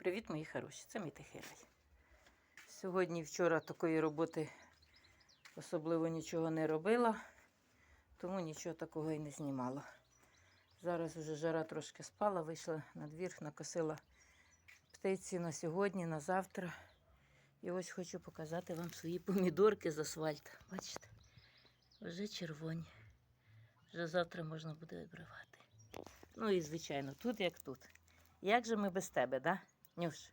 Привіт, мої хороші, це мій тихий рай. Сьогодні, вчора такої роботи особливо нічого не робила, тому нічого такого і не знімала. Зараз вже жара трошки спала, вийшла на двір, накосила птиці на сьогодні, на завтра. І ось хочу показати вам свої помідорки з асфальту. Бачите? Вже червоні. Вже завтра можна буде вибривати. Ну і звичайно, тут як тут. Як же ми без тебе, да? Нюш?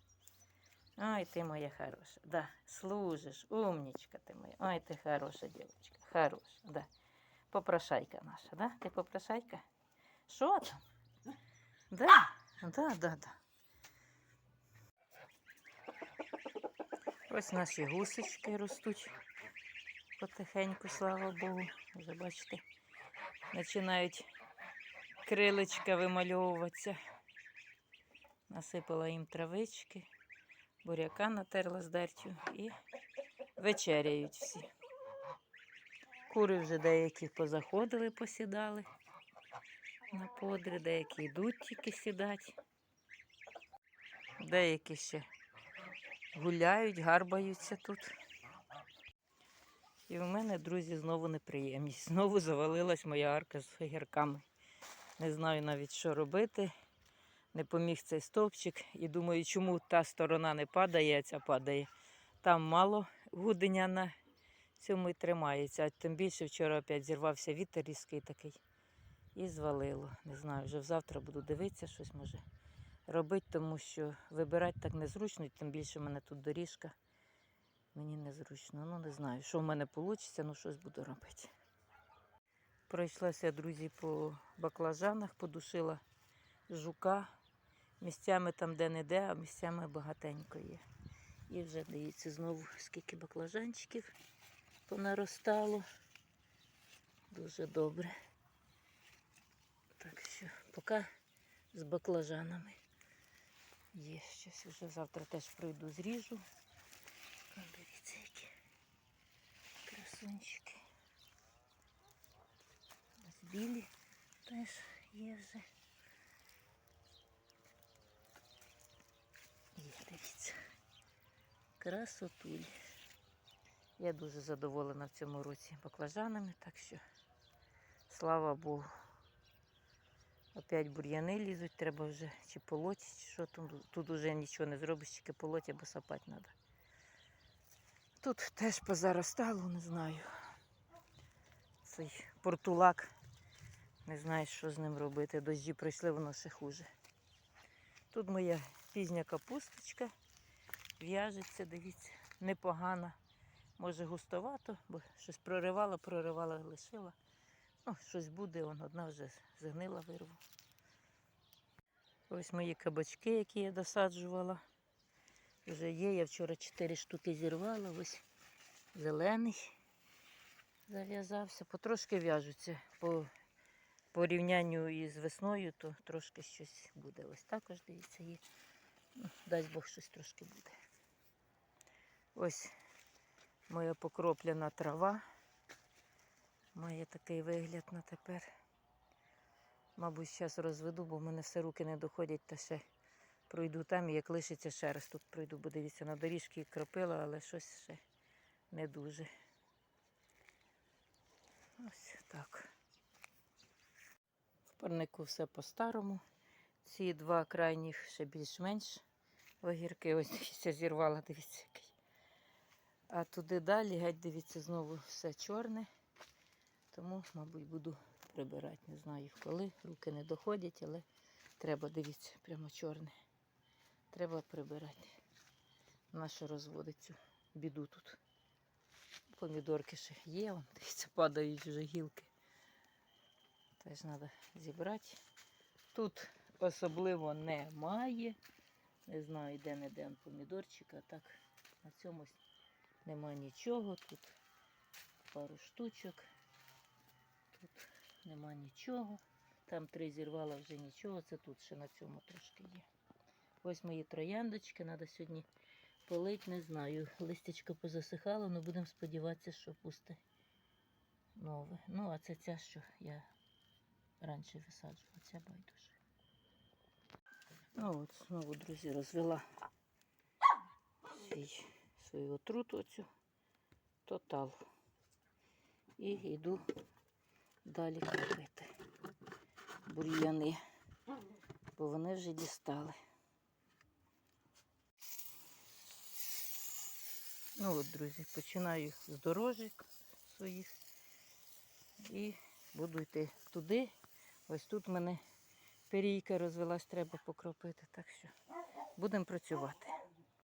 Ой, ти моя хороша. Да, служиш, умнічка ти моя. Ой, ти хороша дівчинка. Хороша, да. Попрошайка наша, да? Ти попрошайка? Що там? Да, да, да, да. Ось наші гусечки ростуть потихеньку, слава Богу. Вже бачите, починають крилечка вимальовуватися. Насипала їм травички, буряка натерла з дертю і вечеряють всі. Кури вже деякі позаходили, посідали на подрі, деякі йдуть тільки сідати. Деякі ще гуляють, гарбаються тут. І в мене, друзі, знову неприємність. Знову завалилась моя арка з гірками. Не знаю навіть, що робити. Не поміг цей стовпчик. І думаю, чому та сторона не падає, а ця падає. Там мало гуденя на цьому і тримається. А тим більше вчора опять зірвався вітер різкий такий. І звалило. Не знаю, вже завтра буду дивитися, щось може робити, тому що вибирати так незручно, і тим більше в мене тут доріжка. Мені незручно. Ну, не знаю, що в мене вийде, ну щось буду робити. Пройшлася, друзі, по баклажанах, подушила жука. Місцями там де-не-де, а місцями багатенько є. І вже дивіться знову, скільки баклажанчиків понаростало. Дуже добре. Так що, поки з баклажанами. Є щось вже завтра теж прийду зріжу. Дивіться, які красунчики. Ось білі теж є вже. Є, дивіться. Красотулі. Я дуже задоволена в цьому році баклажанами, так що слава Богу. Опять бур'яни лізуть, треба вже чи полоть, чи що тут. Тут вже нічого не зробиш, тільки полоть або сапати треба. Тут теж позаростало, не знаю. Цей портулак. Не знаю, що з ним робити. Дощі прийшли, воно ще хуже. Тут моя пізня капусточка. В'яжеться, дивіться, непогана. Може густовато, бо щось проривала, проривала, лишила. Ну, щось буде, вон одна вже згнила вирву. Ось мої кабачки, які я досаджувала. Вже є, я вчора 4 штуки зірвала, ось зелений зав'язався. Потрошки в'яжуться. Порівнянню із весною, то трошки щось буде. Ось також, дивіться, є. Ну, дасть Бог щось трошки буде. Ось моя покроплена трава. Має такий вигляд на тепер. Мабуть, зараз розведу, бо в мене все руки не доходять, та ще пройду там і як лишиться ще раз тут пройду, бо дивіться, на доріжки кропила, але щось ще не дуже. Ось так. Парнику все по-старому. Ці два крайніх ще більш-менш огірки. Ось дивіться, зірвала, дивіться, який. А туди далі, геть, дивіться, знову все чорне. Тому, мабуть, буду прибирати. Не знаю коли. Руки не доходять, але треба, дивіться, прямо чорне. Треба прибирати. Нащо розводить цю біду тут. Помідорки ще є, дивіться, падають вже гілки. Теж треба зібрати. Тут особливо немає. Не знаю, де не де помідорчик, а так на цьому нема нічого. Тут пару штучок. Тут нема нічого. Там три зірвала вже нічого. Це тут ще на цьому трошки є. Ось мої трояндочки. Треба сьогодні полить, не знаю. Листячко позасихало, але будемо сподіватися, що пусте нове. Ну, а це ця, що я раніше висаджувала, ця байдуже. Ну от, знову, друзі, розвела свій, свою отруту оцю тотал. І йду далі кропити бур'яни, бо вони вже дістали. Ну от, друзі, починаю з дорожок своїх і буду йти туди. Ось тут в мене перійка розвелась, треба покропити. Так що будемо працювати.